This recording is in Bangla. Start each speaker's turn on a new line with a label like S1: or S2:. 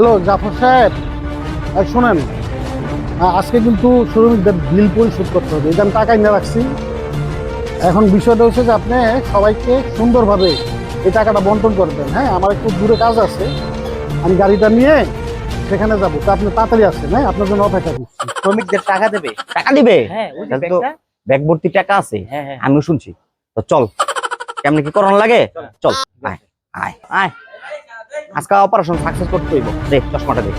S1: হ্যালো জাফর সাহেব। শোনেন আজকে কিন্তু শ্রমিকদের বিল পরিশোধ করতে হবে। এটা আমি টাকা নিয়ে রাখছি এখন বিষয়টা হচ্ছে যে আপনি সবাইকে সুন্দরভাবে এই টাকাটা বন্টন করবেন হ্যাঁ আমার একটু দূরে কাজ আছে আমি গাড়িটা নিয়ে সেখানে যাব। তা আপনি তাড়াতাড়ি আসছেন হ্যাঁ আপনার জন্য অপেক্ষা করছি।
S2: শ্রমিকদের টাকা দেবে
S3: টাকা দিবে?
S2: হ্যাঁ।
S3: ব্যাগ ভর্তি টাকা আছে?
S2: হ্যাঁ হ্যাঁ।
S3: আমিও শুনছি। তো চল কেমনে কি করানো লাগে? চল আয় আয় আয়। আজকে অপারেশন সাকসেস করতে হইব। দেখ চশমাটা দেখ